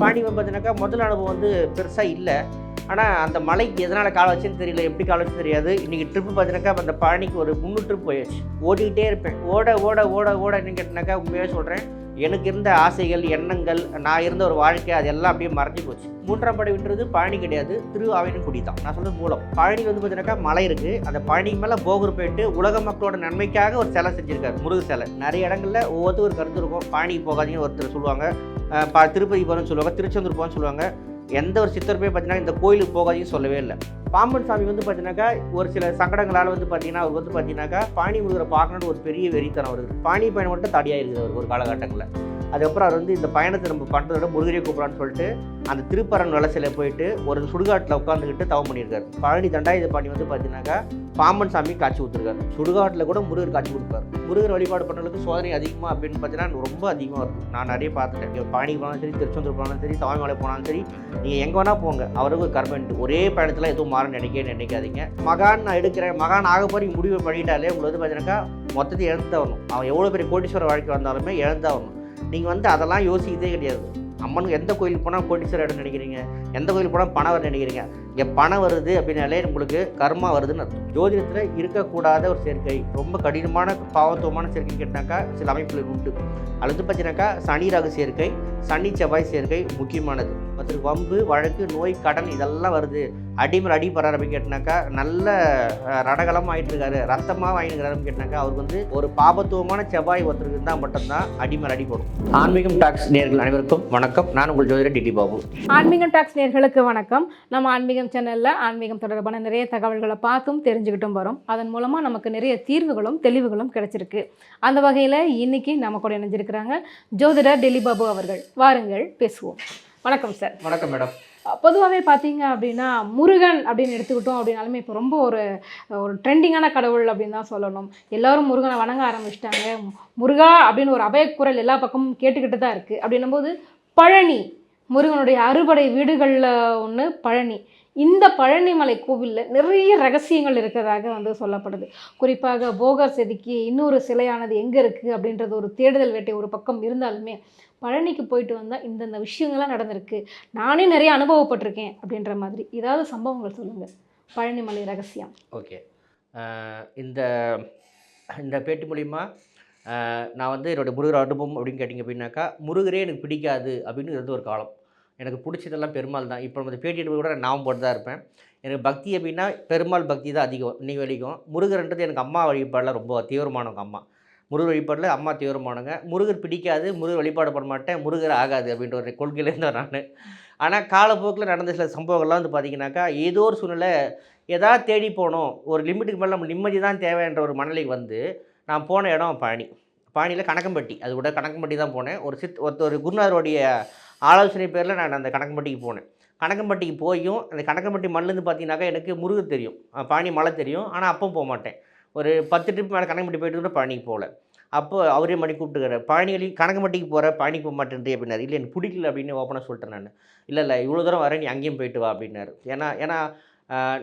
பாணி பார்த்தீங்கன்னாக்கா முதல் அனுபவம் வந்து பெருசாக இல்லை. ஆனால் அந்த மலைக்கு எதனால் கால் வச்சுன்னு தெரியல எப்படி கால் வச்சுன்னு தெரியாது. இன்றைக்கி ட்ரிப்பு பார்த்தீங்கன்னாக்கா அந்த பழனிக்கு ஒரு முந்நூறு ட்ரிப் போயிடுச்சு ஓடிக்கிட்டே இருப்பேன். ஓட ஓட ஓட ஓட என்ன கேட்டினாக்கா உண்மையாக சொல்கிறேன் எனக்கு இருந்த ஆசைகள் எண்ணங்கள் நான் இருந்த ஒரு வாழ்க்கை அது எல்லாம் அப்படியே மறைஞ்சு போச்சு. மூன்றாம் படைவின்றது பழனி கிடையாது திரு ஆவினங்குடி தான். நான் சொல்றது மூலம். பழனி வந்து பார்த்தீங்கன்னாக்கா மலை இருக்குது அந்த பழனி மேலே போகர் போயிட்டு உலக மக்களோட நன்மைக்காக ஒரு சிலை செஞ்சுருக்காரு முருகு சிலை. நிறைய இடங்களில் ஒவ்வொருத்தரும் ஒரு கருத்து இருக்கும். பழனிக்கு போகாதீங்கன்னு ஒருத்தர் சொல்லுவாங்க. ப- திருப்பதி போகணும்னு சொல்லுவாங்க திருச்செந்தூர் போகணும்னு சொல்லுவாங்க. எந்த ஒரு சித்தர் போய் பார்த்தீங்கன்னா இந்த கோயிலுக்கு போகாதீங்கன்னு சொல்லவே இல்லை. பாம்பன் சாமி வந்து பார்த்தீங்கன்னாக்கா ஒரு சில சங்கடங்களால் வந்து பார்த்தீங்கன்னா அவர் வந்து பார்த்தீங்கன்னாக்கா பாணி முழுகிற பார்க்கணுன்னு ஒரு பெரிய வெறித்தனம் வருது. பாணி பயணம் மட்டும் தடியாக இருக்குது அவர் ஒரு காலகட்டங்களில். அதுக்கப்புறம் அவர் வந்து இந்த பயணத்தை நம்ம பண்ணுறத விட முருகரை கூப்பிடான்னு சொல்லிட்டு அந்த திருப்பரன் வலசையில் போயிட்டு ஒரு சுடுகாட்டில் உட்காந்துக்கிட்டு தவம் பண்ணியிருக்காரு. பழனி தண்டாயுத பாணி வந்து பார்த்தீங்கன்னாக்கா பாம்பன் சாமி காட்சி கொடுத்துருக்காரு. சுடுகாட்டில் கூட முருகர் காட்சி கொடுப்பாரு. முருகர் வழிபாடு பண்ணுறதுக்கு சோதனை அதிகமாக அப்படின்னு பார்த்தீங்கன்னா ரொம்ப அதிகமாக இருக்கும் நான் நிறைய பார்த்துட்டேன். இங்கே பழனி போனாலும் சரி திருச்செந்தூர் போனாலும் சரி சாமிமலை போனாலும் சரி நீங்கள் எங்கே வேணால் போங்க. அவருக்கு கர்மெண்ட் ஒரே பயணத்தில் எதுவும் மாற நினைக்க நினைக்காதீங்க. மகான் நான் எடுக்கிறேன் மகான் ஆக போய் முடிவு பண்ணிட்டாலே உங்களுக்கு வந்து பார்த்தீங்கன்னாக்கா மொத்தத்தை இழந்து தான் வரணும் அவன் எவ்வளோ பெரிய கோட்டீஸ்வரர் வாழ்க்கை வந்தாலுமே இழந்து தான் வரணும் நீங்கள் வந்து அதெல்லாம் யோசிக்கிறதே கிடையாது. அம்மனுக்கு எந்த கோயிலுக்கு போனால் கோடீஸ்வர இடம் நினைக்கிறீங்க? எந்த கோயிலுக்கு போனால் பணம் வர நினைக்கிறீங்க? இங்கே பணம் வருது அப்படின்னாலே உங்களுக்கு கர்மா வருதுன்னு அர்த்தம். ஜோதிடத்தில் இருக்கக்கூடாத ஒரு சேர்க்கை ரொம்ப கடினமான பாவத்துவமான சேர்க்கை கேட்டாக்கா சில அமைப்புகள் உண்டு. அல்லது பார்த்தீங்கன்னாக்கா சனி ராகு சேர்க்கை சனி செவ்வாய் சேர்க்கை முக்கியமானது. மற்ற வம்பு வழக்கு நோய் கடன் இதெல்லாம் வருது. அடிமேல் அடி படுறாரு அப்படின்னு கேட்டினாக்கா நல்ல அஹ், ரணகலம் ஆயிட்டு இருக்காரு ரத்தமாக வாங்கிருக்காரு அப்படின்னு கேட்டினாக்கா அவருக்கு வந்து ஒரு பாபத்துவமான செவ்வாய் ஒருத்தருக்கு இருந்தால் மட்டும்தான் அடிமேல் அடி போடும். ஆன்மீகம் டாக்ஸ் நேர்கள் அனைவருக்கும் வணக்கம். நான் உங்கள் ஜோதிடர் டிடி பாபு. ஆன்மீகம் டாக்ஸ் நேர்களுக்கு வணக்கம். நம்ம ஆன்மீகம் சேனலில் ஆன்மீகம் தொடர்பான நிறைய தகவல்களை பார்த்தும் தெரிஞ்சுக்கிட்டும் வரோம். அதன் மூலமாக நமக்கு நிறைய தீர்வுகளும் தெளிவுகளும் கிடைச்சிருக்கு. அந்த வகையில் இன்னைக்கு நம்ம கூட இணைஞ்சிருக்கிறாங்க ஜோதிடர் டெல்லி பாபு அவர்கள். வாருங்கள் பேசுவோம். வணக்கம் சார் வணக்கம் மேடம் பொதுவாகவே பார்த்தீங்க அப்படின்னா முருகன் அப்படின்னு எடுத்துக்கிட்டோம் அப்படின்னாலுமே இப்போ ரொம்ப ஒரு ஒரு ட்ரெண்டிங்கான கடவுள் அப்படின்னு தான் சொல்லணும். எல்லாரும் முருகனை வணங்க ஆரம்பிச்சிட்டாங்க. முருகா அப்படின்னு ஒரு அபயக்குரல் எல்லா பக்கமும் கேட்டுக்கிட்டு தான் இருக்குது அப்படின்னும்போது பழனி முருகனுடைய அறுபடை வீடுகளில் ஒன்று பழனி. இந்த பழனிமலை கோவிலில் நிறைய ரகசியங்கள் இருக்கிறதாக வந்து சொல்லப்படுது. குறிப்பாக போகர் செதுக்கி இன்னொரு சிலையானது எங்கே இருக்குது அப்படின்றது ஒரு தேடுதல் வேட்டை ஒரு பக்கம் இருந்தாலுமே பழனிக்கு போயிட்டு வந்தால் இந்தந்த விஷயங்கள்லாம் நடந்திருக்கு. நானே நிறைய அனுபவப்பட்டிருக்கேன் அப்படின்ற மாதிரி. ஏதாவது சம்பவங்கள் சொல்லுங்கள் பழனிமலை ரகசியம். ஓகே. இந்த இந்த பேட்டி மூலிமா நான் வந்து என்னோடய முருகர் அனுபவம் அப்படின்னு கேட்டிங்க அப்படின்னாக்கா முருகரே எனக்கு பிடிக்காது அப்படின்னு இருந்த ஒரு காலம். எனக்கு பிடிச்சதெல்லாம் பெருமாள் தான். இப்போ நம்ம பேட்டி கூட நான் போட்டு தான் இருப்பேன். எனக்கு பக்தி அப்படின்னா பெருமாள் பக்தி தான் அதிகம் இன்னைக்கு வரைக்கும். முருகர்ன்றது எனக்கு அம்மா வழிபாடெலாம் ரொம்ப தீவிரமானவங்க அம்மா. முருகர் வழிபாடில் அம்மா தீவிரமானுங்க முருகர் பிடிக்காது முருகர் வழிபாடு பண்ண மாட்டேன் முருகர் ஆகாது அப்படின்ற ஒரு கொள்கையில இருந்தேன் நான். ஆனால் காலப்போக்கில் நடந்த சில சம்பவங்கள்லாம் வந்து பார்த்திங்கனாக்கா ஏதோ ஒரு சூழ்நிலை எதாவது தேடி போனோம். ஒரு லிமிட்டுக்கு மேலே நம்ம நிம்மதி தான் தேவைன்ற ஒரு மனநிலைக்கு வந்து நான் போன இடம் பழனி பழனியில் கணக்கம்பட்டி அது கூட கணக்கம்பட்டி தான் போனேன். ஒரு சித் ஒருத்தர் ஒரு குருநாதருடைய ஆலோசனை பேரில் நான் அந்த கணக்கம்பட்டிக்கு போனேன். கணக்கம்பட்டிக்கு போயும் அந்த கணக்கம்பட்டி மண்ணிலேருந்து பார்த்தீங்கன்னாக்கா எனக்கு முருகர் தெரியும். பாணி பழனி மலை தெரியும். ஆனால் அப்போ போக மாட்டேன். ஒரு பத்து ட்ரிப் மேலே கணக்கம்பட்டி போயிட்டு கூட பழனிக்கு போகல அப்போ அவரே மணி கூப்பிட்டுக்கிறார் பழனிகளி கணக்கம்பட்டிக்கு போகிற பழனி போக மாட்டேன்றே அப்படின்னாரு. இல்லை எனக்கு பிடிக்கல அப்படின்னு ஓப்பனாக சொல்லிட்டேன் நான். இல்லை இல்லை இவ்வளோ தூரம் வரேன் நீ அங்கேயும் போயிட்டு வா அப்படின்னாரு. ஏன்னா ஏன்னா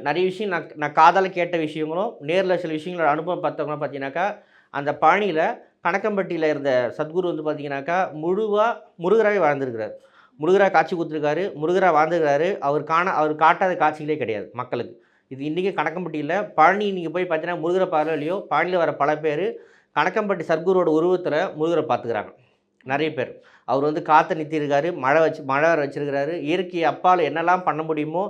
நிறைய விஷயம் நான் நான் காதால் கேட்ட விஷயங்களும் நேரில் சில விஷயங்களோட அனுபவம் பார்த்தவங்க பார்த்தீங்கன்னாக்கா அந்த பழனியில் கணக்கம்பட்டியில் இருந்த சத்குரு வந்து பார்த்தீங்கன்னாக்கா முழுவாக முருகராகவே வாழ்ந்துருக்கிறார். முருகராக காட்சி கொடுத்துருக்காரு முருகராக வாழ்ந்துருக்காரு அவர் காண அவர் காட்டாத காட்சிகளே கிடையாது மக்களுக்கு. இது இன்றைக்கி கணக்கம்பட்டியில் பழனி நீங்கள் போய் பார்த்தீங்கன்னா முருகரை பார்வையிலையோ பழனியில் வர பல பேர் கணக்கம்பட்டி சர்க்குருவோட உருவத்தில் முருகரை பார்த்துக்கிறாங்க. நிறைய பேர். அவர் வந்து காற்றை நிறுத்தியிருக்காரு மழை வச்சு மழை வர வச்சுருக்கிறாரு. இயற்கை அப்பால் என்னெல்லாம் பண்ண முடியுமோ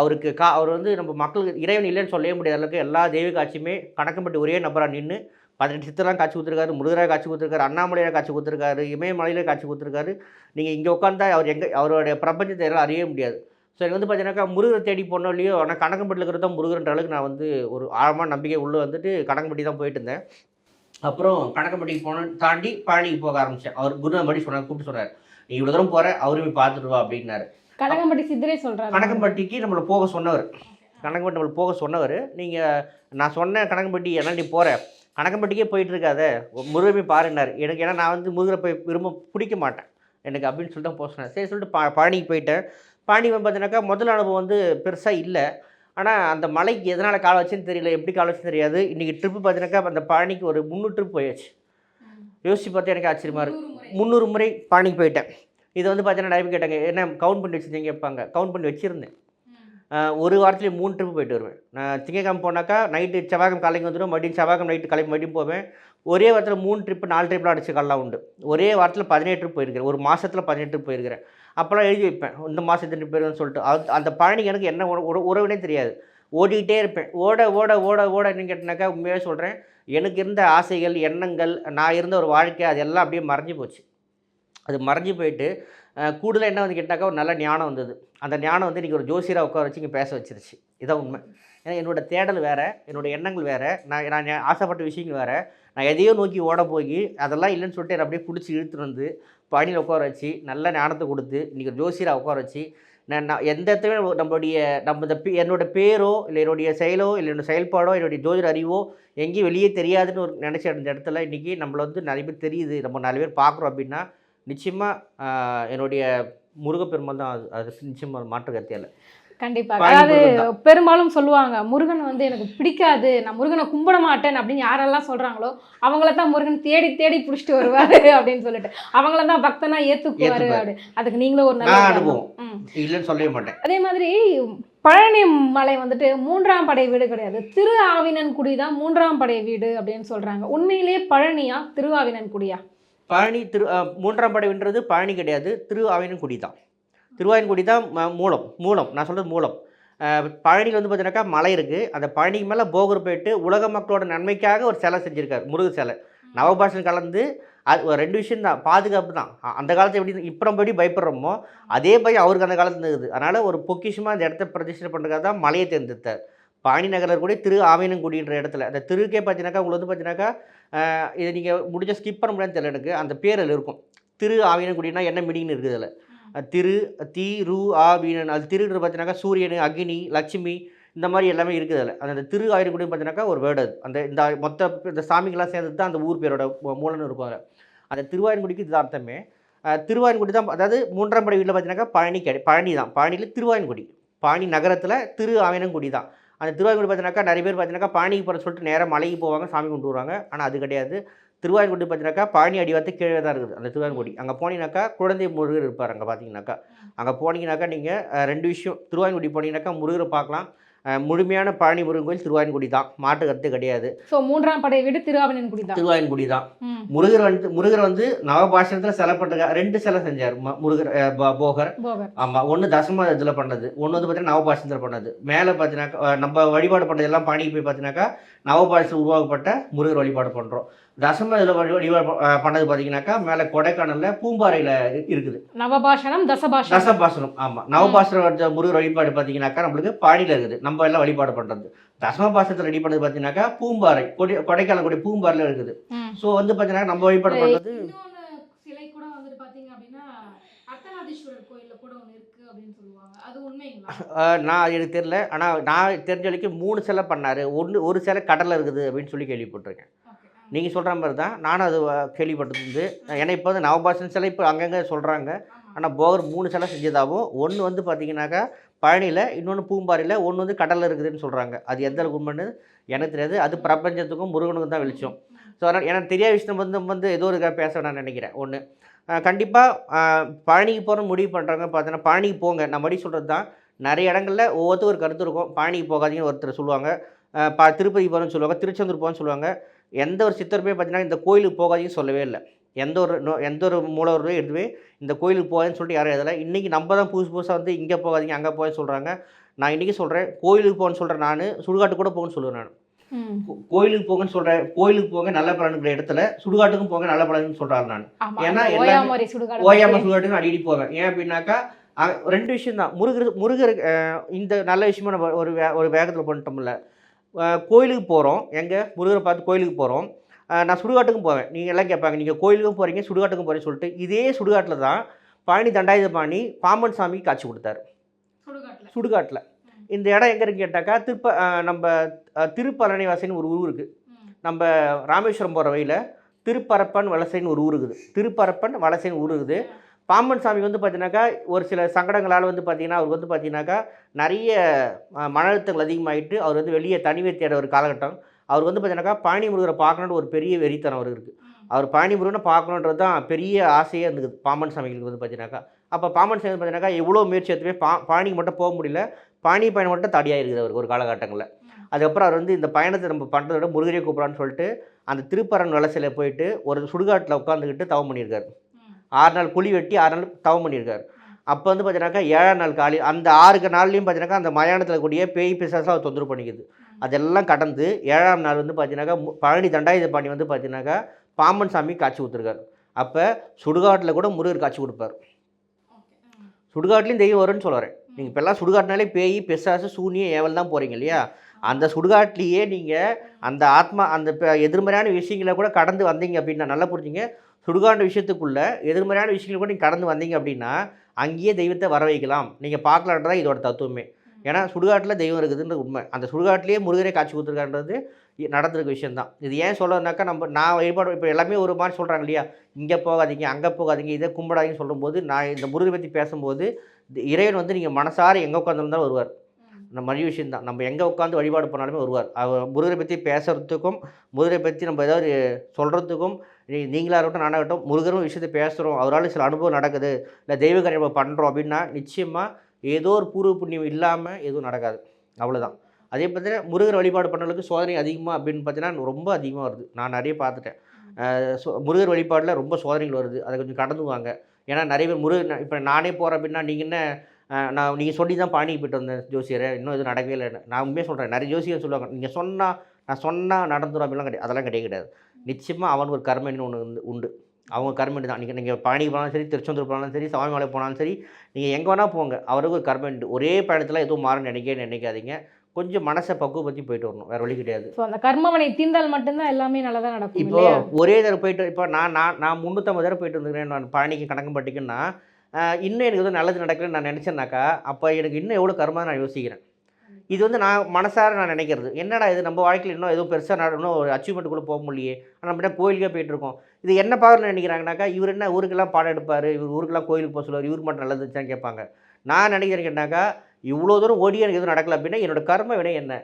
அவருக்கு கா அவர் வந்து நம்ம மக்களுக்கு இறைவன் இல்லைன்னு சொல்லவே முடியாத அளவுக்கு எல்லா தெய்வ காட்சியுமே கணக்கம்பட்டி ஒரே நபராக நின்று பதினெட்டு சித்தரெலாம் காட்சி கொடுத்துருக்காரு முருகராக காட்சி கொடுத்துருக்காரு அண்ணாமலையாக காட்சி கொடுத்துருக்காரு இமயமலையில் காட்சி கொடுத்துருக்காரு. நீங்கள் இங்கே உட்காந்தா அவர் எங்கே அவருடைய பிரபஞ்சத்தை எல்லாம் அறிய முடியாது. ஸோ எனக்கு வந்து பார்த்தீங்கன்னாக்கா முருகரை தேடி போனோம் இல்லையோ? ஆனால் கணக்கம்பட்டியில் இருக்கிறது தான் முருகன்ற அளவுக்கு நான் வந்து ஒரு ஆழமான நம்பிக்கை உள்ளே வந்துட்டு கணக்கம்பட்டி தான் போயிட்டு இருந்தேன். அப்புறம் கணக்கம்பட்டிக்கு போன தாண்டி பழனிக்கு போக ஆரம்பித்தேன் அவர் குருநாத மணி சொன்னார் கூப்பிட்டு சொன்னார் நீ இவ்வளோ தூரம் போகிற அவரும் போய் பார்த்துட்டு வா அப்படின்னாரு. கனகம்பட்டி சித்தரே சொல்கிறாங்க கணக்கம்பட்டிக்கு நம்மளை போக சொன்னவர். கணக்கம்பட்டி நம்மளை போக சொன்னவர். நீங்கள் நான் சொன்ன கணக்கம்பட்டி என்ன நீ போகிற கணக்கம்பட்டிக்கே போயிட்டு இருக்காத. முருகமே பாருன்னார். எனக்கு ஏன்னா நான் வந்து முருகரை போய் விரும்ப பிடிக்க மாட்டேன். எனக்கு அப்படின்னு சொல்லிட்டு தான் போக சொன்னேன் சரி சொல்லிட்டு பா பழனிக்கு போயிட்டேன். பழனி பார்த்தீங்கன்னாக்கா முதல் அனுபவம் வந்து பெருசாக இல்லை. ஆனால் அந்த மலைக்கு எதனால் கால வச்சுன்னு தெரியல எப்படி கால வச்சுன்னு தெரியாது. இன்றைக்கி ட்ரிப்பு பார்த்தீங்கன்னாக்கா அந்த பழனிக்கு ஒரு முந்நூறு ட்ரிப் போயாச்சு. யோசிச்சு பார்த்தா எனக்கு ஆச்சரியமாக இருக்குது முந்நூறு முறை பழனிக்கு போயிட்டேன். இது வந்து பார்த்தீங்கன்னா நிறைய கேட்டாங்க என்ன கவுண்ட் பண்ணி வச்சுருந்தீங்க? கேட்பாங்க. கவுண்ட் பண்ணி வச்சுருந்தேன். ஒரு வாரத்துலேயே மூணு ட்ரிப்பு போயிட்டு வருவேன். நான் திங்கக்கிழமை போனாக்கா நைட்டு செவ்வாய்க்கம் காலைக்கு வந்துடும் மறுபடியும் செவ்வாய்க்கம் நைட்டு கிளம்பி மறுபடியும் போவேன். ஒரே வாரத்தில் மூணு ட்ரிப்பு நாலு ட்ரிப்லாம் அடிச்ச காலலாம் உண்டு. ஒரே வாரத்தில் பதினேழு ட்ரிப் போயிருக்கிறேன். ஒரு மாதத்தில் பதினெட்டு ட்ரிப் போயிருக்கிறேன். அப்போல்லாம் எழுதி வைப்பேன். இந்த மாதம் இத்தனை பேருன்னு சொல்லிட்டு. அது அந்த பழனிக்கு எனக்கு என்ன உற- உறவுனே தெரியாது. ஓடிக்கிட்டே இருப்பேன். ஓட ஓட ஓட ஓடன்னு கேட்டினாக்கா உண்மையாக சொல்கிறேன் எனக்கு இருந்த ஆசைகள் எண்ணங்கள் நான் இருந்த ஒரு வாழ்க்கை அதெல்லாம் அப்படியே மறைஞ்சு போச்சு. அது மறைஞ்சு போயிட்டு கூடுதலாக என்ன வந்து கேட்டாக்கா ஒரு நல்ல ஞானம் வந்தது. அந்த ஞானம் வந்து இன்றைக்கி ஒரு ஜோசியராக உட்கார வச்சு இங்கே பேச வச்சிருச்சு. இதான் உண்மை. ஏன்னா என்னோட தேடல் வேறு என்னோட எண்ணங்கள் வேறு நான் நான் ஆசைப்பட்ட விஷயங்கள் வேறு. நான் எதையோ நோக்கி ஓட போய் அதெல்லாம் இல்லைன்னு சொல்லிட்டு என்னை அப்படியே பிடிச்சி இழுத்துட்டு வந்து பணியில் உட்கார வச்சு நல்ல ஞானத்தை கொடுத்து இன்றைக்கி ஒரு ஜோசியராக உட்கார வச்சு நான் எந்த இடத்துலையும் நம்மளுடைய நம்ம இந்த பே- என்னோட பேரோ இல்லை என்னுடைய செயலோ இல்லை என்னோட செயல்பாடோ என்னுடைய ஜோதிட அறிவோ எங்கேயும் வெளியே தெரியாதுன்னு ஒரு நினச்ச அந்த இடத்துல இன்றைக்கி நம்மளை வந்து நிறைய பேர் தெரியுது. நம்ம நிறைய பேர் பார்க்குறோம் அப்படின்னா நிச்சயமாக என்னுடைய முருகப்பெருமாள் தான் அது அது நிச்சயமாக மாற்று கத்தியால் கண்டிப்பாக அதாவது. பெரும்பாலும் சொல்லுவாங்க முருகன் வந்து எனக்கு பிடிக்காது. நான் முருகனை கும்பிட மாட்டேன் அப்படின்னு யாரெல்லாம் சொல்றாங்களோ அவங்கள தான் முருகன் தேடி தேடி பிடிச்சிட்டு வருவாரு அப்படின்னு சொல்லிட்டு. அவங்கள தான் பக்தனா ஏத்துப்பாரு. அப்படி. அதுக்கு நீங்களும் ஒரு நல்ல. அனுபவம். இல்லைன்னு சொல்லவே மாட்டேன். அதே மாதிரி பழனி மலை வந்துட்டு மூன்றாம் படை வீடு கிடையாது. திரு ஆவினன்குடி தான் மூன்றாம் படை வீடு அப்படின்னு சொல்றாங்க. உண்மையிலேயே பழனியா திரு ஆவினன்குடியா பழனி திரு மூன்றாம் படைவின்றது பழனி கிடையாது. திரு ஆவினன்குடி தான். திருவாயன்குடி தான் மூலம் மூலம். நான் சொல்கிறது மூலம். பழனியில் வந்து பார்த்தீங்கன்னாக்கா மலை இருக்குது அந்த பழனிக்கு மேலே போகர் போயிட்டு உலக மக்களோட நன்மைக்காக ஒரு சிலை செஞ்சுருக்காரு முருகர் சிலை. நவபாஷன் கலந்து அது ஒரு ரெண்டு விஷயம் தான் பாதுகாப்பு தான். அந்த காலத்தில் எப்படி இப்போ நம்ம எப்படி பயப்படுறோமோ அதே பயம் அவருக்கு அந்த காலத்துல இருந்தது. அதனால் ஒரு பொக்கிஷமாக அந்த இடத்த பிரதிஷ்டை பண்ணுறதுக்காக தான் மலையை தேர்ந்தெடுத்தார். பழனி நகரில் கூட திரு ஆவினங்குடின்ற இடத்துல அந்த திருக்கே பார்த்தீங்கன்னாக்கா உங்களுக்கு வந்து பார்த்தீங்கன்னாக்கா இதை நீங்கள் முடிஞ்ச ஸ்கிப் பண்ண முடியாதுன்னு தெரியல எனக்கு. அந்த பேர் அதில் இருக்கும். திரு ஆவினங்குடினா என்ன மீனிங்னு இருக்குது அதில். திரு தி ரு ஆ வீணன் அது திருன்றது பார்த்தீங்கன்னாக்கா சூரியன் அக்னி லட்சுமி இந்த மாதிரி எல்லாமே இருக்குது அதில். அந்த திரு ஆயிரக்குடி பார்த்தீங்கன்னாக்கா ஒரு வேர்டு அது. அந்த இந்த மொத்த இந்த சாமிகள்லாம் சேர்ந்தது தான் அந்த ஊர் பேரோட மூலன்னு மூலம்னு இருக்கும் அதில். அந்த திருவாயன்குடிக்கு இது அர்த்தமே. திருவாயன்குடி தான் அதாவது மூன்றாம் படை வீட்டில் பார்த்தீங்கன்னாக்கா பழனி கிடை பழனி தான். பழனியில் திருவாயன்குடி. பழனி நகரத்தில் திரு ஆவினங்குடி தான். அந்த திருவாயன்குடி பார்த்தீங்கன்னாக்கா நிறைய பேர் பார்த்தீங்கன்னாக்கா பழனிக்கு போகிற சொல்லிட்டு நேராக மலைக்கு போவாங்க சாமி கொண்டு வருவாங்க. ஆனால் அது கிடையாது. திருவாயன்குடி பார்த்தீங்கன்னாக்கா பழனி அடிவாரத்து கீழே தான் இருக்குது அந்த திருவாயன்குடி அங்கே போனீங்கன்னாக்கா குழந்தை முருகர் இருப்பார் அங்கே பார்த்தீங்கன்னாக்கா அங்கே போனீங்கன்னாக்கா நீங்கள் ரெண்டு விஷயம் திருவாயன்குடி போனீங்கன்னாக்கா முருகரை பார்க்கலாம். முழுமையான பழனி முருகன் கோயில் திருவாயன்குடி தான் மாட்டு கருத்து கிடையாது. ஸோ மூன்றாம் படை வீடு திரு ஆவினன்குடி தான். திருவாயன்குடி தான். முருகர் வந்து முருகர் வந்து நவபாஷணத்தில் சிலை பண்ணுறா ரெண்டு சிலை செஞ்சார் முருகர் போகர். ஆமாம் ஒன்று தசம இதில் பண்ணது ஒன்று வந்து பார்த்தீங்கன்னா நவபாஷத்தில் பண்ணது. மேலே பார்த்தீங்கன்னாக்கா நம்ம வழிபாடு பண்ணுறது எல்லாம் பணிக்கு போய் பார்த்தீங்கன்னாக்கா நவபாஷத்தில் உருவாக்கப்பட்ட முருகர் வழிபாடு பண்ணுறோம் தசம இதில் வழிபாடு பண்ணது பார்த்தீங்கன்னாக்கா மேலே கொடைக்கானலில் பூம்பாறையில் இருக்குது. நவபாஷணம் தசபாஷணம். தசபாசனம் ஆமாம் நவபாசனம் முருகர் வழிபாடு பார்த்தீங்கன்னாக்கா நம்மளுக்கு பாடியில் இருக்குது. நம்ம எல்லாம் வழிபாடு பண்ணுறது தசமபாசனத்தில் ரெடி பண்ணது பார்த்தீங்கன்னாக்கா பூம்பாறை கொடி கொடைக்கானல் கொடி பூம்பாறையில் இருக்குது. ஸோ வந்து பார்த்தீங்கன்னா நம்ம வழிபாடு பண்ணுறது இன்னொன்னு சிலை கூட வந்துட்டு பாத்தீங்க அப்படின்னா அர்த்தநாதீஸ்வரர் கோயில்ல கூட ஒன்று இருக்கு அப்படின்னு சொல்லுவாங்க. அது உண்மைங்களா? ஆஹ் நான் அது எனக்கு தெரியல. ஆனால் நான் தெரிஞ்ச வரைக்கும் மூணு சிலை பண்ணார். ஒன்று ஒரு சிலை கடலில் இருக்குது அப்படின்னு சொல்லி கேள்விப்பட்டிருக்கேன். நீங்கள் சொல்கிற மாதிரி தான் நானும் அது கேள்விப்பட்டது ஏன்னா இப்போ வந்து நவபாசன் சிலை இப்போ அங்கங்கே சொல்கிறாங்க ஆனால் போகர் மூணு சிலை செஞ்சதாகவும் ஒன்று வந்து பார்த்தீங்கன்னாக்கா பழனியில் இன்னொன்று பூம்பாறையில் ஒன்று வந்து கடலில் இருக்குதுன்னு சொல்கிறாங்க அது எந்த அளவுக்கு உண்மைன்னு எனக்கு தெரியாது. அது பிரபஞ்சத்துக்கும் முருகனுக்கும் தான் வெளிச்சம். ஸோ அதனால் எனக்கு தெரியாத விஷயம் வந்து வந்து ஏதோ ஒரு பேச நான் நினைக்கிறேன். ஒன்று கண்டிப்பாக பழனிக்கு போகிற முடிவு பண்ணுறாங்க பார்த்தீங்கன்னா பழனிக்கு போங்க. நான் மறுபடியும் சொல்கிறது தான். நிறைய இடங்களில் ஒவ்வொருத்தரும் ஒரு கருத்து இருக்கும். பழனிக்கு போகாதீங்கன்னு ஒருத்தர் சொல்லுவாங்க. ப திருப்பதி போகிறேன்னு சொல்லுவாங்க. திருச்செந்தூர் போகிறேன்னு சொல்லுவாங்க. எந்த ஒரு சித்தருமே பார்த்தீங்கன்னா இந்த கோயிலுக்கு போகாதீங்கன்னு சொல்லவே இல்லை. எந்த ஒரு எந்த ஒரு மூலவரும் எடுத்துவே இந்த கோயிலுக்கு போகாதுன்னு சொல்லிட்டு யாரும் எதில் இன்றைக்கி நம்ம தான் புதுசு புதுசாக வந்து இங்கே போகாதீங்க அங்கே போய் சொல்கிறாங்க நான் இன்றைக்கி சொல்கிறேன் கோயிலுக்கு போகணும்னு சொல்கிறேன் நான் சுடுகாட்டு கூட போகணும்னு சொல்லுவேன் நான். கோயிலுக்கு போங்கன்னு சொல்கிறேன் கோயிலுக்கு போங்க நல்ல பலனுங்கிற இடத்துல சுடுகாட்டுக்கும் போங்க நல்ல பலன்னு சொல்கிறாரு நான். ஏன்னா எல்லாமே ஓயாம சுடுகாட்டுக்கு அடிக்கடி போவேன். ஏன் அப்படின்னாக்கா ரெண்டு விஷயம் தான் முருகர் முருகர் இந்த நல்ல விஷயமா நம்ம ஒரு ஒரு வேகத்தில் பண்ணிட்டோம்ல. கோயிலுக்கு போகிறோம் எங்கே? முருகரை பார்த்து கோயிலுக்கு போகிறோம் நான் சுடுகாட்டுக்கும் போவேன். நீங்கள் எல்லாம் கேட்பாங்க நீங்கள் கோயிலுக்கும் போகிறீங்க சுடுகாட்டுக்கும் போகிறீங்கன்னு சொல்லிட்டு. இதே சுடுகாட்டில் தான் பழனி தண்டாயுத பாணி பாம்பன் சாமிக்கு காட்சி கொடுத்தாரு. சுடுகாட்டுல? சுடுகாட்டில். இந்த இடம் எங்கே இருக்குன்னு கேட்டாக்கா திருப்ப நம்ம அஹ், திருப்பழனிவாசன்னு ஒரு ஊர் இருக்குது. நம்ம ராமேஸ்வரம் போகிற வழியில் திருப்பரப்பன் வலசைன்னு ஒரு ஊர் இருக்குது. திருப்பரப்பன் வலசைன்னு ஊர் இருக்குது. பாம்பன் சாமி வந்து பார்த்தீங்கன்னாக்கா ஒரு சில சங்கடங்களால் வந்து பார்த்தீங்கன்னா அவர் வந்து பார்த்தீங்கன்னாக்கா நிறைய மன அழுத்தங்கள் அதிகமாகிட்டு அவர் வந்து வெளியே தனிமை தேட ஒரு காலகட்டம். அவர் வந்து பார்த்தீங்கன்னாக்கா பழனி முருகரை பார்க்கணுன்னு ஒரு பெரிய வெறித்தனம் அவர் இருக்குது அவர் பழனி முருகனை பார்க்கணுன்றது தான் பெரிய ஆசையே இருந்தது பாம்பன் சாமிகளுக்கு வந்து பார்த்தீங்கன்னாக்கா அப்போ பாம்பன் சாமி பார்த்தீங்கன்னாக்கா எவ்வளோ முயற்சி எடுத்துமே பா பழனிக்கு மட்டும் போக முடியல. பழனி பயணம் மட்டும் தடியாக இருக்குது அவருக்கு ஒரு காலகட்டங்களில். அதுக்கப்புறம் அவர் வந்து இந்த பயணத்தை நம்ம பண்ணுறத விட முருகரே கூப்பிடான்னு சொல்லிட்டு அந்த திருப்பரன் வலசையில் போயிட்டு ஒரு சுடுகாட்டில் உட்காந்துக்கிட்டு தவம் பண்ணியிருக்காரு. ஆறு நாள் குழி வெட்டி ஆறு நாள் தவம் பண்ணியிருக்காரு. அப்போ வந்து பார்த்தீங்கன்னாக்கா ஏழாம் நாள் காலி அந்த ஆறு நாள்லையும் பார்த்தீங்கன்னாக்கா அந்த மயானத்தில் கூடிய பேய் பிசாசாக அவர் தொந்தரவு பண்ணிக்குது. அதெல்லாம் கடந்து ஏழாம் நாள் வந்து பார்த்தீங்கன்னாக்கா மு- பழனி தண்டாயுத பாண்டி வந்து பார்த்தீங்கன்னாக்கா பாம்பன் சாமி காட்சி கொடுத்துருக்காரு. அப்போ சுடுகாட்டில் கூட முருகர் காட்சி கொடுப்பார். சுடுகாட்லேயும் தெய்வம் வரும்னு சொல்கிறேன் நீங்கள் இப்போல்லாம் சுடுகாட்டினாலே பேய் பெசாசு சூனியம் ஏவல் தான் போகிறீங்க இல்லையா? அந்த சுடுகாட்லேயே நீங்கள் அந்த ஆத்மா அந்த எதிர்மறையான விஷயங்களை கூட கடந்து வந்தீங்க அப்படின்னா நல்லா புரிஞ்சுங்க. சுடுகாட்டு விஷயத்துக்குள்ள எதிர்மறையான விஷயங்களை கூட நீங்கள் கடந்து வந்தீங்க அப்படின்னா அங்கேயே தெய்வத்தை வர வைக்கலாம் நீங்கள் பார்க்கலான்றதான் இதோட தத்துவமே. ஏன்னா சுடுகாட்டில் தெய்வம் இருக்குதுன்றது உண்மை. அந்த சுடுகாட்டிலேயே முருகரே காட்சி கொடுத்துருக்கான்றது நடந்திருக்க விஷயம்தான். இது ஏன் சொல்கிறதுனாக்கா நம்ம நான் வழிபாடு இப்போ எல்லாமே ஒரு மாதிரி சொல்கிறாங்க இல்லையா? இங்கே போகாதீங்க அங்கே போகாதீங்க இதை கும்பிடாதீங்கன்னு சொல்லும்போது நான் இந்த முருகரை பற்றி பேசும்போது இறைவன் வந்து நீங்கள் மனசார எங்கே உட்காந்துருந்தாலும் வருவார். நம்ம மதிய விஷயம் தான் நம்ம எங்கே உட்காந்து வழிபாடு பண்ணாலுமே வருவார். அவர் முருகரை பற்றி பேசுகிறதுக்கும் முருகரை பற்றி நம்ம ஏதாவது சொல்கிறதுக்கும் நீங்களாக இருக்கட்டும் நானாகட்டும் முருகரும் விஷயத்தை பேசுகிறோம் அவரால் சில அனுபவம் நடக்குது. இல்லை தெய்வ நம்ம பண்ணுறோம் அப்படின்னா நிச்சயமாக ஏதோ ஒரு பூர்வ புண்ணியம் இல்லாமல் எதுவும் நடக்காது. அவ்வளோதான் அதே பார்த்தீங்கன்னா முருகர் வழிபாடு பண்ணுறதுக்கு சோதனை அதிகமாக அப்படின்னு பார்த்தீங்கன்னா ரொம்ப அதிகமாக வருது. நான் நிறைய பார்த்துட்டேன் முருகர் வழிபாடில் ரொம்ப சோதனைகள் வருது. அதை கொஞ்சம் கடந்து வாங்க. ஏன்னா நிறைய பேர் முருகர் இப்போ நானே போகிறேன் அப்படின்னா நீங்கள் என்ன நான் நீங்கள் சொல்லி தான் பாணிக்கு போயிட்டு வந்தேன் ஜோசியரை. இன்னும் எதுவும் நடக்கவே இல்லை நான் உண்மையாக சொல்கிறேன் நிறைய ஜோசியர் சொல்லுவாங்க நீங்கள் சொன்னால் நான் சொன்னால் நடந்துடும் அப்படிலாம் கிடையாது. அதெல்லாம் கிடையாது கிடையாது. நிச்சயமாக அவனுக்கு ஒரு கர்மன்னு ஒன்று உண்டு. அவங்க கர்மெண்ட் தான் நீங்கள் நீங்கள் பழனிக்கு போனாலும் சரி திருச்செந்தூர் போனாலும் சரி சாமிமலை போனாலும் சரி நீங்கள் எங்கே வேணால் போங்க. அவருக்கு ஒரு கர்மெண்ட் ஒரே பயணத்தில் எதுவும் மாறும்னு நினைக்கவே நினைக்காதீங்க. கொஞ்சம் மனசை பக்குவப்படுத்தி போயிட்டு வரணும். வேறு வழி கிடையாது. ஸோ அந்த கர்மவனை தீர்ந்தால் மட்டும்தான் எல்லாமே நல்லதா நடக்கும் இப்போ ஒரே தடவை போயிட்டு இப்போ நான் நான் நான் முந்நூற்றம்பது தடவை போயிட்டு வந்துக்கிறேன் நான் பழனிக்கு கணக்கம்பட்டிக்குன்னா ஆஹ், இன்னும் எனக்கு எதுவும் நல்லது நடக்கலன்னு நான் நினச்சேன்னாக்கா அப்போ எனக்கு இன்னும் எவ்வளோ கர்மா நான் யோசிக்கிறேன். இது வந்து நான் மனசார நான் நினைக்கிறது. என்னடா இது? நம்ம வாழ்க்கையில் இன்னும் எதுவும் பெருசாக நடக்கணும் ஒரு அச்சீவ்மெண்ட் கூட போக முடியலையே. ஆனால் நம்ம என்ன கோயிலுக்கே போயிட்டு இருக்கோம் இது என்ன பார்க்கணும்னு நினைக்கிறாங்கனாக்கா இவர் என்ன ஊருக்கெல்லாம் பாடம் எடுப்பார்? இவர் ஊருக்கெல்லாம் கோயிலுக்கு போக சொல்லுவார்? இவர் மட்டும் நல்லது இருந்துச்சான்னு கேட்பாங்க. நான் நினைக்கிறேன் கேட்டாக்கா இவ்வளோ தூரம் ஓடி எனக்கு எதுவும் நடக்கல அப்படின்னா என்னோட கர்ம வினை என்ன?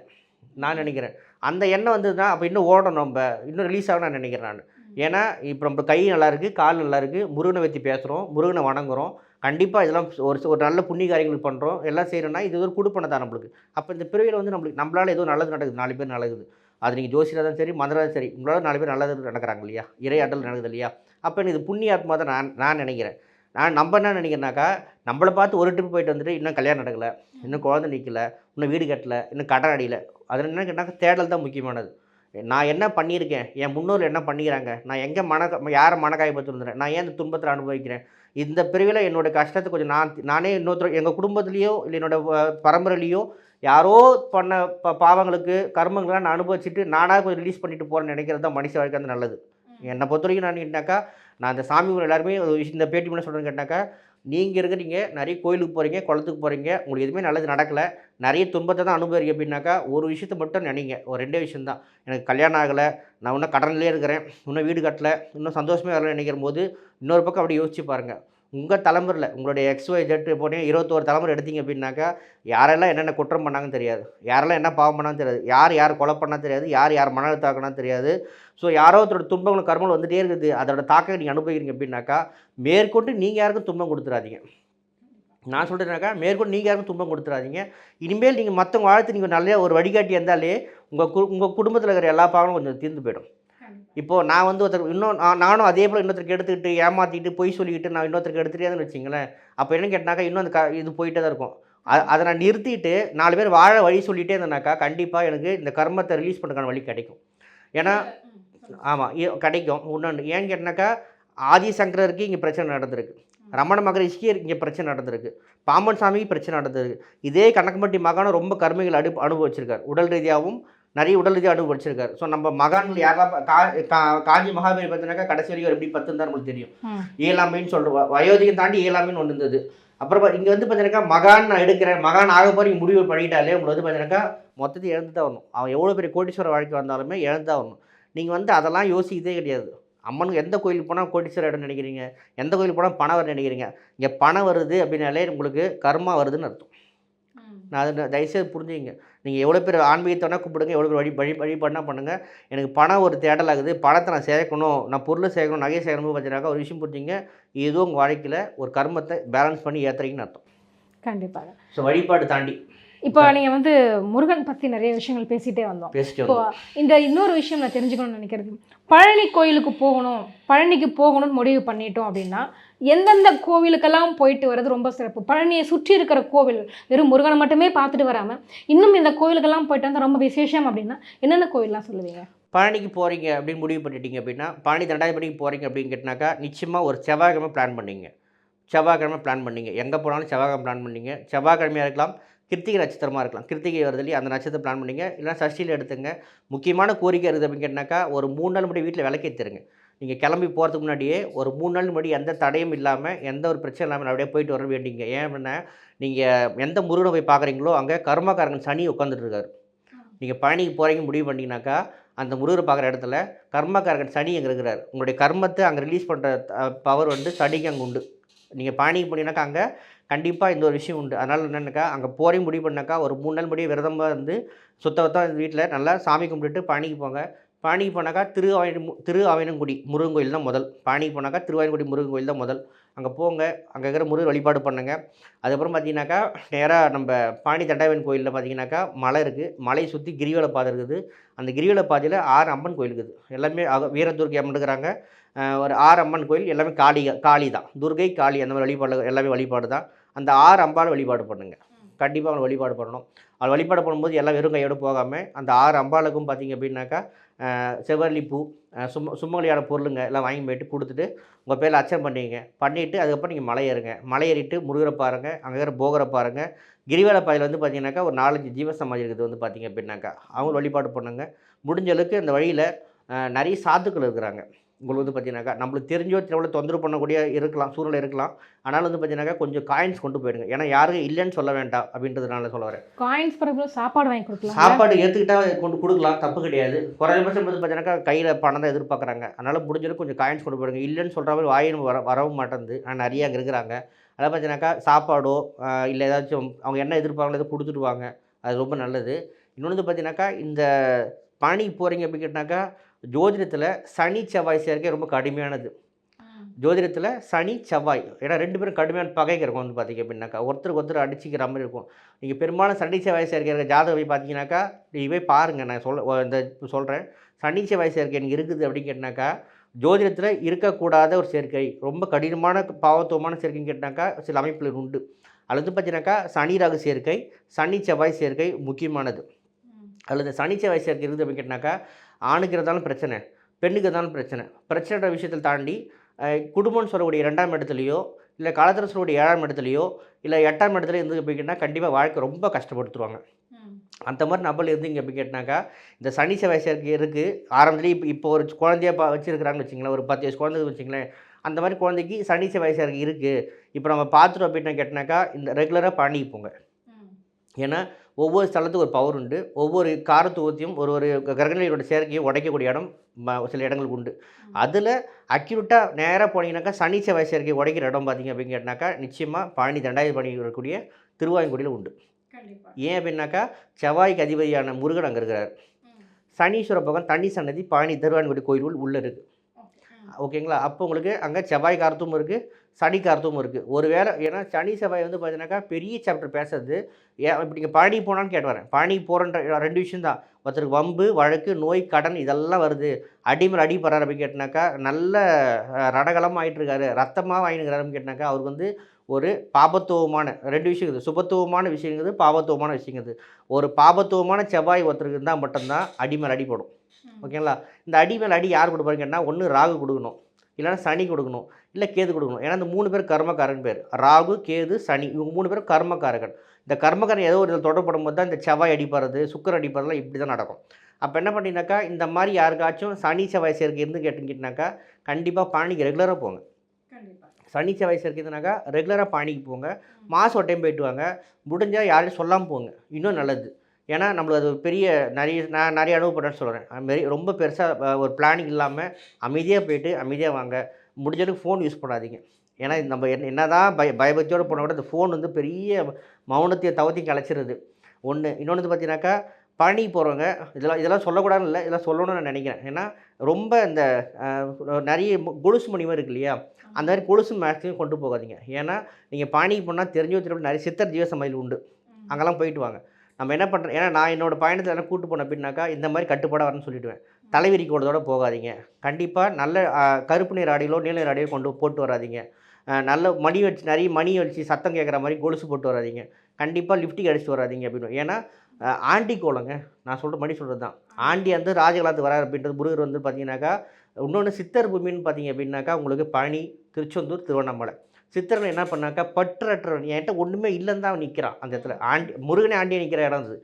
நான் நினைக்கிறேன். அந்த எண்ணம் வந்ததுன்னா அப்போ இன்னும் ஓடணும் நம்ம. இன்னும் ரிலீஸ் ஆகணும் நான் நினைக்கிறேன் நான். ஏன்னா இப்போ நம்ம கை நல்லா இருக்குது கால் நல்லா இருக்குது முருகனை பற்றி பேசுகிறோம் முருகனை வணங்குறோம். கண்டிப்பாக இதெல்லாம் ஒரு ஒரு நல்ல புண்ணிய காரியங்கள் பண்ணுறோம் எல்லாம் செய்கிறோன்னா இது ஒரு குடுப்பனை தான் நம்மளுக்கு. அப்போ இந்த பிறவியில் வந்து நம்மளுக்கு நம்மளால் ஏதோ நல்லது நடக்குது நாலு பேர் நடக்குது அது நீங்கள் ஜோசியராக தான் சரி மந்திரம் சரி உங்களால் நாலு பேர் நல்லது நடக்கிறாங்க இல்லையா? இறையாற்றல் நடக்குது இல்லையா? அப்போ எனக்கு இது புண்ணிய ஆத்மா தான் நான் நான் நினைக்கிறேன். நான் நம்ம என்ன நினைக்கிறேனாக்கா நம்மளை பார்த்து ஒரு ட்ரிப் போயிட்டு வந்துட்டு இன்னும் கல்யாணம் நடக்கலை இன்னும் குழந்தை நிற்கலை இன்னும் வீடு கட்டலை இன்னும் கடன் அடியில. அதில் என்ன கேட்டாக்க தேடல் தான் முக்கியமானது. நான் என்ன பண்ணியிருக்கேன்? என் முன்னோர்கள் என்ன பண்ணிக்கிறாங்க? நான் எங்கே மன யாரை மனக்காயப்பட்டுருந்தேன் நான் ஏன் இந்த துன்பத்தில் அனுபவிக்கிறேன்? இந்த பிரிவில் என்னோட கஷ்டத்தை கொஞ்சம் நான் நானே இன்னொருத்தர் எங்கள் குடும்பத்துலேயோ இல்லை என்னோட வ- பரம்பரையிலையோ யாரோ பண்ண ப பாவங்களுக்கு கர்மங்கள்லாம் நான் அனுபவிச்சுட்டு நானாக கொஞ்சம் ரிலீஸ் பண்ணிட்டு போகிறேன்னு நினைக்கிறது தான் மனுஷ வாழ்க்கை நல்லது. என்னை பொறுத்த வரைக்கும் நான் கேட்டாக்கா நான் இந்த சாமி எல்லாருமே இந்த பேட்டி மூலம் சொல்கிறேன்னு கேட்டாக்கா நீங்கள் இருக்கிறீங்க நிறைய கோயிலுக்கு போகிறீங்க குளத்துக்கு போகிறீங்க உங்களுக்கு எதுவுமே நல்லது நடக்கலை. நிறைய துன்பத்தை தான் அனுபவிங்க அப்படின்னாக்கா ஒரு விஷயத்தை மட்டும் நினைங்க. ஒரு ரெண்டே விஷயந்தான் எனக்கு கல்யாணம் ஆகலை நான் இன்னும் கடன்லேயே இருக்கிறேன் இன்னும் வீடு கட்டலை இன்னும் சந்தோஷமே வரல நினைக்கிற போது இன்னொரு பக்கம் அப்படி யோசிச்சு பாருங்கள் உங்கள் தலைமுறையில் உங்களுடைய எக்ஸ் ஒய் ஜெட் போனீங்க இருபத்தோரு தலைமுறை எடுத்தீங்க அப்படின்னாக்கா யாரெல்லாம் என்னென்ன குற்றம் பண்ணாங்கன்னு தெரியாது. யாரெல்லாம் என்ன பாவம் பண்ணான்னு தெரியாது. யார் யார் கொலை பண்ணால் தெரியாது. யார் யார் மன அழுத்தாக்கணும் தெரியாது. ஸோ யாரோ ஒருத்தரோட துன்பங்களும் கர்மங்கள் வந்துட்டே இருக்குது. அதோட தாக்கம் நீங்கள் அனுபவிக்கிறீங்க அப்படின்னாக்கா மேற்கொண்டு நீங்கள் யாருக்கும் துன்பம் கொடுத்துறாதீங்க. நான் சொல்கிறேனாக்கா மேற்கொண்டு நீங்கள் யாருக்கும் துன்பம் கொடுத்துறாதீங்க. இனிமேல் நீங்கள் மற்றவங்க வாழ்த்து நீங்கள் நல்ல ஒரு வழிகாட்டி இருந்தாலே உங்கள் கு உங்கள் குடும்பத்தில் இருக்கிற எல்லா பாவங்களும் கொஞ்சம் தீர்ந்து போயிடும். இப்போது நான் வந்து ஒருத்தர் இன்னும் நான் நானும் அதே போல் இன்னொருத்தருக்கு எடுத்துக்கிட்டு ஏமாற்றிட்டு பொய் சொல்லிக்கிட்டு நான் இன்னொருத்தருக்கு எடுத்துகிட்டே வச்சிங்களேன். அப்போ என்ன கேட்டாக்கா இன்னும் அந்த க இது போயிட்டே தான் இருக்கும். அதை நான் நிறுத்திட்டு நாலு பேர் வாழ வழி சொல்லிகிட்டே இருந்தேனாக்கா கண்டிப்பாக எனக்கு இந்த கர்மத்தை ரிலீஸ் பண்ணுறதுக்கான வழி கிடைக்கும். ஏன்னா ஆமாம் கிடைக்கும். இன்னொன்று ஏன்னு கேட்டாக்கா ஆதிசங்கரருக்கு இங்கே பிரச்சனை நடந்திருக்கு. ரமண மகரிஷிக்கு இங்கே பிரச்சனை நடந்திருக்கு. பாம்பன் சாமிக்கு பிரச்சனை நடந்திருக்கு. இதே கணக்கம்பட்டி மகானும் ரொம்ப கருமைகள் அடு அனுபவிச்சிருக்கார். உடல் ரீதியாகவும் நிறைய உடல் ரீதியாக அனுபவிச்சிருக்காரு ஸோ நம்ம மகான்கள் யாரெல்லாம் காஞ்சி மகாபீர் பார்த்தீங்கன்னாக்கா கடைசி வரைக்கும் எப்படி பத்துன்னு தான் நம்மளுக்கு தெரியும். ஏழாமைன்னு சொல்கிறோம் வயோதிகம் தாண்டி ஏழாமைன்னு ஒன்று இருந்தது. அப்புறம் இங்கே வந்து பார்த்தீங்கன்னாக்கா மகான் நான் எடுக்கிறேன் மகான் ஆக போகிற முடிவு பண்ணிட்டாலே உங்களுக்கு வந்து பார்த்தீங்கன்னாக்கா மொத்தத்தை இழந்து தான் வரணும் அவன் எவ்வளோ பெரிய கோடீஸ்வர வாழ்க்கை வந்தாலுமே இழந்து தான் வரணும் நீங்கள் வந்து அதெல்லாம் யோசிக்கதே கிடையாது. அம்மனுக்கு எந்த கோயிலுக்கு போனால் கோடீஸ்வர இடம் நினைக்கிறீங்க? எந்த கோயிலுக்கு போனால் பணம் வர நினைக்கிறீங்க? இங்கே பணம் வருது அப்படின்னாலே உங்களுக்கு கர்மா வருதுன்னு அர்த்தம். நான் அதை தயவுசெய்து புரிஞ்சுங்க நீங்கள் எவ்வளோ பேர் ஆன்மீகத்தோட கூப்பிடுங்க எவ்வளோ பேர் வழி வழி வழிபாடுனா பண்ணுங்கள் எனக்கு பணம் ஒரு தேடல் ஆகுது. பணத்தை நான் சேர்க்கணும் நான் பொருளை சேர்க்கணும் நகையை சேர்க்கணும் வச்சுருக்காங்க ஒரு விஷயம் புரிஞ்சுங்க ஏதோ உங்கள் வாழ்க்கையில் ஒரு கர்மத்தை பேலன்ஸ் பண்ணி ஏற்றுறீங்கன்னு அர்த்தம். கண்டிப்பாக. ஸோ வழிபாடு தாண்டி. இப்போ நீங்கள் வந்து முருகன் பற்றி நிறைய விஷயங்கள் பேசிகிட்டே வந்தோம். இப்போ. இந்த இன்னொரு விஷயம் நான் தெரிஞ்சுக்கணும்னு நினைக்கிறது. பழனி கோயிலுக்கு போகணும் பழனிக்கு போகணும்னு முடிவு பண்ணிட்டோம் அப்படின்னா எந்தெந்த கோவிலுக்கெல்லாம் போயிட்டு வர்றது ரொம்ப சிறப்பு? பழனியை சுற்றி இருக்கிற கோவில் வெறும் முருகனை மட்டுமே பார்த்துட்டு வராமல் இன்னும் இந்த கோவிலுக்கெல்லாம் போயிட்டு வந்தால் ரொம்ப விசேஷம் அப்படின்னா என்னென்ன கோவில்லாம் சொல்லுவீங்க? பழனிக்கு போகிறீங்க அப்படின்னு முடிவு பண்ணிட்டீங்க அப்படின்னா பழனி தண்டாதிபதிக்கு போகிறீங்க அப்படின்னு கேட்டினாக்கா நிச்சயமாக ஒரு செவ்வாய்க்கிழமை பிளான் பண்ணிங்க. செவ்வாய்க்கிழமை பிளான் பண்ணீங்க. எங்கே போனாலும் செவ்வாய்க்கிழமை பிளான் பண்ணீங்க. செவ்வாய்க்கிழமையாக இருக்கலாம் கிருத்திகை நட்சத்திரமாக இருக்கலாம். கிருத்திகை வருது அந்த நட்சத்திரம் பிளான் பண்ணீங்க. இல்லைனா சஷ்டியில் எடுத்துங்க. முக்கியமான கோரிக்கை இருக்குது அப்படின்னு கேட்டினாக்கா ஒரு மூணு நாள் முன்னாடி வீட்டில் விளக்கேற்றுருங்க நீங்கள் கிளம்பி போகிறதுக்கு முன்னாடியே ஒரு மூணு நாள் முன்னாடி எந்த தடையும் இல்லாமல் எந்த ஒரு பிரச்சனை இல்லாமல் அப்படியே போயிட்டு வர வேண்டிங்க. ஏன் நீங்கள் எந்த முருகனை போய் பார்க்குறீங்களோ அங்கே கர்மகாரகன் சனி உட்காந்துட்டு இருக்காரு நீங்கள் பழனிக்கு போகிறீங்க முடிவு பண்ணிங்கனாக்கா அந்த முருகரை பார்க்குற இடத்துல கர்மகாரகன் சனி அங்கே இருக்கிறார். உங்களுடைய கர்மத்தை அங்கே ரிலீஸ் பண்ணுற பவர் வந்து சனிக்கு அங்கே உண்டு. நீங்கள் பழனிக்கு போனீங்கன்னாக்கா அங்கே கண்டிப்பாக இந்த ஒரு விஷயம் உண்டு. அதனால் என்னென்னாக்கா அங்கே போகிறீங்க முடிவு பண்ணாக்கா ஒரு மூணு நாள் முடிய விரதமாக இருந்து சுத்தபத்தம் வீட்டில் நல்லா சாமி கும்பிட்டுட்டு பழனிக்கு போங்க. பழனிக்கு போனாக்கா திரு திரு ஆவினங்குடி முருகன் கோயில் தான் முதல். பழனிக்கு போனாக்கா திருவாயன்குடி முருகன் கோயில் தான் முதல். அங்கே போங்க. அங்கே இருக்கிற முருகர் வழிபாடு பண்ணுங்க. அதுக்கப்புறம் பார்த்தீங்கன்னாக்கா நேராக நம்ம பாணி தண்டாவன் கோயிலில் பார்த்தீங்கன்னாக்கா மலை இருக்குது மலையை சுற்றி கிரிவல பாதை இருக்குது. அந்த கிரிவல பாதையில் ஆறு அம்மன் கோயில் இருக்குது. எல்லாமே வீரதுர்க்கை அம்மன் இருக்கிறாங்க. ஒரு ஆறு அம்மன் கோயில் எல்லாமே காளி காளி தான். துர்கை காளி அந்த மாதிரி வழிபாடு எல்லாமே வழிபாடு தான். அந்த ஆறு அம்பாள் வழிபாடு பண்ணுங்க. கண்டிப்பாக அவங்க வழிபாடு பண்ணணும். அவள் வழிபாடு பண்ணும்போது எல்லாம் வெறும் கையோடு போகாமல் அந்த ஆறு அம்பாளுக்கும் பார்த்தீங்க அப்படின்னாக்கா செவ்வரளி பூ அஹ் சும்ம பொருளுங்க எல்லாம் வாங்கி போயிட்டு கொடுத்துட்டு உங்கள் பேரில் அச்சம் பண்ணுவீங்க பண்ணிவிட்டு அதுக்கப்புறம் நீங்கள் மலை ஏறுங்க. மலை ஏறிட்டு முருகரை பாருங்கள் அங்கே இருக்கிற போகரை பாருங்கள் கிரிவல பாதையில் வந்து பார்த்தீங்கன்னாக்கா ஒரு நாலஞ்சு ஜீவசமாதி இருக்குது வந்து பார்த்தீங்க அப்படின்னாக்கா அவங்க வழிபாடு பண்ணுங்க. முடிஞ்ச அளவுக்கு அந்த வழியில் நிறைய சாத்துக்கள் இருக்கிறாங்க. உங்களுக்கு வந்து பார்த்தீங்கன்னாக்கா நம்மளுக்கு தெரிஞ்சோ எவ்வளோ தொந்தரவு பண்ணக்கூடிய இருக்கலாம் சூழ்நிலை இருக்கலாம். ஆனாலும் வந்து பார்த்தீங்கன்னாக்கா கொஞ்சம் காயின்ஸ் கொண்டு போயிடுங்க. ஏன்னா யாரும் இல்லைன்னு சொல்ல வேண்டாம் அப்படின்றதுனால சொல்ல வரேன். காயின்ஸ் பிறகு சாப்பாடு வாங்கி கொடுக்கலாம். சாப்பாடு ஏற்றுக்கிட்டா கொண்டு கொடுக்கலாம் தப்பு கிடையாது. குறைஞ்சபட்சம் வந்து பார்த்தீங்கன்னாக்கா கையில் பணம் தான் எதிர்பார்க்குறாங்க. அதனால் முடிஞ்சளவுக்கு கொஞ்சம் காயின்ஸ் கொண்டு போயிடுங்க. இல்லைன்னு சொல்கிற மாதிரி வாயின் வர வரவும் மாட்டேங்குது. ஆனால் நிறைய அங்கே இருக்கிறாங்க. அதை பார்த்தீங்கன்னாக்கா சாப்பாடோ இல்லை ஏதாச்சும் அவங்க என்ன எதிர்பார்க்கல எதை கொடுத்துடுவாங்க அது ரொம்ப நல்லது. இன்னொன்று வந்து பார்த்தீங்கன்னாக்கா இந்த பழனிக்கு போகிறீங்க அப்படின்னு கேட்டாக்கா ஜோதிடத்தில் சனி செவ்வாய் சேர்க்கை ரொம்ப கடுமையானது. ஜோதிடத்தில் சனி செவ்வாய் ஏன்னா ரெண்டு பேரும் கடுமையான பகைக்கு இருக்கும் வந்து பார்த்தீங்க அப்படின்னாக்கா. ஒருத்தருக்கு ஒருத்தர் அடிச்சிக்கிற மாதிரி இருக்கும். நீங்கள் பெரும்பாலும் சனி செவ்வாய் சேர்க்கை ஜாதகம் போய் பார்த்தீங்கன்னாக்கா நீங்கள் போய் பாருங்கள் நான் சொல்ல ஒ- இந்த சொல்கிறேன் சனி செவ்வாய் சேர்க்கை எனக்கு இருக்குது அப்படின்னு கேட்டினாக்கா ஜோதிடத்தில் இருக்கக்கூடாத ஒரு சேர்க்கை. ரொம்ப கடினமான பாவத்துவமான சேர்க்கைன்னு கேட்டினாக்கா சில அமைப்புகள் உண்டு. வந்து பார்த்தீங்கன்னாக்கா சனி ராகு சேர்க்கை சனி செவ்வாய் சேர்க்கை முக்கியமானது. அல்லது சனி செவ்வாய் சேர்க்கை இருக்குது அப்படின்னு கேட்டினாக்கா ஆணுக்கு இருந்தாலும் பிரச்சனை பெண்ணுக்கு இருந்தாலும் பிரச்சனை. பிரச்சனைன்ற விஷயத்தில் தாண்டி குடும்பம்னு சொல்லக்கூடிய ரெண்டாம் இடத்துலையோ இல்லை காலத்தில் சொல்லக்கூடிய ஏழாம் இடத்துலையோ இல்லை எட்டாம் இடத்துல இருந்து அப்படின்னா கண்டிப்பாக வாழ்க்கை ரொம்ப கஷ்டப்படுத்துருவாங்க அந்த மாதிரி நபர் இருந்தீங்க அப்படி கேட்டினாக்கா இந்த சனி செவ்வாய் சேர்க்கை இருக்குது ஆரம்பத்துலேயே இப்போ இப்போ ஒரு குழந்தைய பா வச்சுருக்கிறாங்கன்னு வச்சுங்களேன் ஒரு பத்து வயசு குழந்தை வச்சுங்களேன் அந்த மாதிரி குழந்தைக்கு சனி செவ்வாய் சேர்க்கை இருக்குது இப்போ நம்ம பார்த்துட்டோம் அப்படின்னா கேட்டினாக்கா இந்த ரெகுலராக பழனிக்கு போங்க ஏன்னா ஒவ்வொரு ஸ்தலத்துக்கும் ஒரு பவர் உண்டு. ஒவ்வொரு காரத்துவத்தையும் ஒரு ஒரு கிரகணிகளோட சேர்க்கையும் உடைக்கக்கூடிய இடம் சில இடங்களுக்கு உண்டு. அதில் அக்யூரேட்டாக நேராக போனீங்கன்னாக்கா சனி செவ்வாய் சேர்க்கை உடைக்கிற இடம் பார்த்தீங்க அப்படின்னு கேட்டினாக்கா நிச்சயமாக பழனி தண்டாயுத பணி இருக்கக்கூடிய திருவாயங்குடியில் உண்டு. ஏன் அப்படின்னாக்கா செவ்வாய்க்கு அதிபதியான முருகன் அங்கே இருக்கிறார். சனீஸ்வர பகவான் தண்ணி சன்னதி பழனி திருவாயங்குடி கோயில் உள்ளே இருக்குது ஓகேங்களா? அப்போ உங்களுக்கு அங்கே செவ்வாய் காரத்தும் இருக்குது சனி காரத்தும் இருக்குது ஒரு வேளை ஏன்னா சனி செவ்வாய் வந்து பார்த்தீங்கன்னாக்கா பெரிய சாப்டர் பேசுறது. ஏன் இப்போ நீங்கள் பழனி போனான்னு கேட்டு வரேன். பழனி போகிறன்ற ரெண்டு விஷயம் தான் ஒருத்தருக்கு வம்பு வழக்கு நோய் கடன் இதெல்லாம் வருது. அடிமேல் அடி படுறாரு அப்படின்னு கேட்டினாக்கா நல்ல அஹ், ரணகலமா ஆயிட்டு இருக்காரு ரத்தமாக வாங்கினுக்கிறாரு அப்படின்னு கேட்டினாக்கா அவருக்கு வந்து ஒரு பாபத்துவமான ரெண்டு விஷயம் இருக்குது சுபத்துவமான விஷயங்கிறது பாபத்துவமான விஷயங்கிறது. ஒரு பாபத்துவமான செவ்வாய் ஒருத்தருக்கு இருந்தால் மட்டும்தான் அடிமேல் அடி போடும். ஓகேங்களா? இந்த அடி மேல் அடி யார் கொடுப்பாருன்னு கேட்டால் ஒன்று ராகு கொடுக்கணும். இல்லைன்னா சனி கொடுக்கணும் இல்லை கேது கொடுக்கணும். ஏன்னா இந்த மூணு பேர் கர்மக்காரன் பேர். ராகு கேது சனி இவங்க மூணு பேரும் கர்மக்காரகன் இந்த கர்மக்காரன் ஏதோ ஒரு இதில் தொடர்படும் போது தான் இந்த செவ்வாய் அடிப்படுறது சுக்கர் அடிப்படுறதுலாம் இப்படி தான் நடக்கும். அப்போ என்ன பண்ணினாக்கா இந்த மாதிரி யாருக்காச்சும் சனி செவ்வாய் சேர்க்கை இருந்து கேட்டுக்கிட்டாக்கா கண்டிப்பாக பாணிக்கு ரெகுலராக போங்க. சனி செவ்வாய் சேர்க்கைதுனாக்கா ரெகுலராக பாணிக்கு போங்க. மாதம் ஒரு டைம் போயிட்டு வாங்க. முடிஞ்சால் யாரையும் சொல்லாமல் போங்க. இன்னும் நல்லது. ஏன்னா நம்மளுக்கு அது ஒரு பெரிய நிறைய நான் நிறைய அனுபவப்பட்டேன்னு சொல்கிறேன் அதுமாரி ரொம்ப பெருசாக ஒரு பிளானிங் இல்லாமல் அமைதியாக போயிட்டு அமைதியாக வாங்க. முடிஞ்ச அளவுக்கு ஃபோன் யூஸ் பண்ணாதீங்க. ஏன்னா நம்ம என்ன என்னதான் பய பயபக்தியோடு போனால் கூட இந்த ஃபோன் வந்து பெரிய மௌனத்தை தவத்தி கலைச்சிருது. ஒன்று இன்னொன்று வந்து பார்த்தீங்கன்னாக்கா பழனி போகிறவங்க இதெல்லாம் இதெல்லாம் சொல்லக்கூடாதுன்னு இல்லை இதெல்லாம் சொல்லணும்னு நான் நினைக்கிறேன். ஏன்னா ரொம்ப இந்த நிறைய கொலுசு மணிவம் இருக்கு இல்லையா? அந்த மாதிரி கொலுசு மேக்ஸிமம் கொண்டு போகாதீங்க. ஏன்னா நீங்கள் பழனிக்கு போனால் தெரிஞ்சு வச்சுட்டு நிறைய சித்தர் ஜீவசமையல் உண்டு. அங்கெல்லாம் போயிட்டு வாங்க. நம்ம என்ன பண்ணுறோம் ஏன்னா நான் என்னோட பயணத்தில் எல்லாம் கூட்டு போன அப்படின்னாக்கா இந்த மாதிரி கட்டுப்பாடாக வரணும்னு சொல்லிடுவேன். தலைவிரி கூடதோட போகாதீங்க. கண்டிப்பாக நல்ல கருப்பு நீர் ஆடையிலோ நீல நீர் ஆடையோ கொண்டு போட்டு வராதீங்க. நல்ல மணி வச்சு நிறைய மணி வச்சு சத்தம் கேட்குற மாதிரி கொலுசு போட்டு வராதீங்க. கண்டிப்பாக லிஃப்டிக் அடிச்சுட்டு வராதீங்க அப்படின்னு. ஏன்னா ஆண்டி கோலங்க நான் சொல்கிற மணி சொல்கிறது தான். ஆண்டி வந்து ராஜகாலத்து வரார் அப்படின்றது முருகர் வந்து பார்த்தீங்கன்னாக்கா இன்னொன்று சித்தர் பூமின்னு பார்த்தீங்க அப்படின்னாக்கா உங்களுக்கு பழனி திருச்செந்தூர் திருவண்ணாமலை. சித்தர்கள் என்ன பண்ணாக்கா பற்றற்ற என்கிட்ட ஒன்றுமே இல்லைன்னு தான் நிற்கிறான் அந்த இடத்துல. ஆண்டி முருகனே ஆண்டியை நிற்கிற இடம் அது.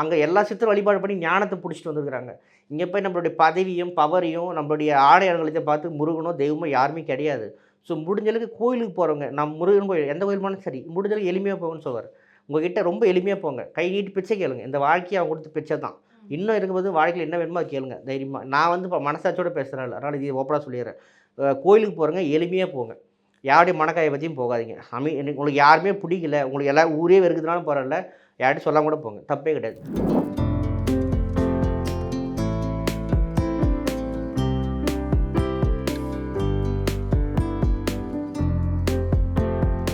அங்கே எல்லா சித்தர் வழிபாடு பண்ணி ஞானத்தை பிடிச்சிட்டு வந்துருக்குறாங்க. இங்கே போய் நம்மளுடைய பதவியும் பவரையும் நம்மளுடைய ஆடை அலங்கலத்தையும் பார்த்து முருகனோ தெய்வமோ யாருமே கிடையாது. ஸோ முடிஞ்சளவுக்கு கோயிலுக்கு போகிறவங்க நம்ம முருகன் கோயில் எந்த கோயில் போனாலும் சரி முடிஞ்சளவுக்கு எளிமையாக போகணும்னு சொல்வார். உங்ககிட்ட ரொம்ப எளிமையாக போங்க. கை நீட்டி பிச்சை கேளுங்க. இந்த வாழ்க்கையை அவங்க கொடுத்து பிச்சை தான். இன்னும் இருக்கும்போது வாழ்க்கையில் என்ன வேணுமோ அதை கேளுங்க. தைரியமாக நான் வந்து இப்போ மனசாட்சியோட பேசுகிறேன் அதனால் இது ஓப்பனாக சொல்லிடுறேன். கோயிலுக்கு போகிறவங்க எளிமையாக போங்க. யாருடைய மனக்காயை பற்றியும் போகாதீங்க. அமி உங்களுக்கு யாருமே பிடிக்கல. உங்களுக்கு எல்லா ஊரே வெறுக்குதுனாலும் பரவாயில்ல. யார்கிட்டையும் சொல்லாம கூட போங்க. தப்பே கிடையாது.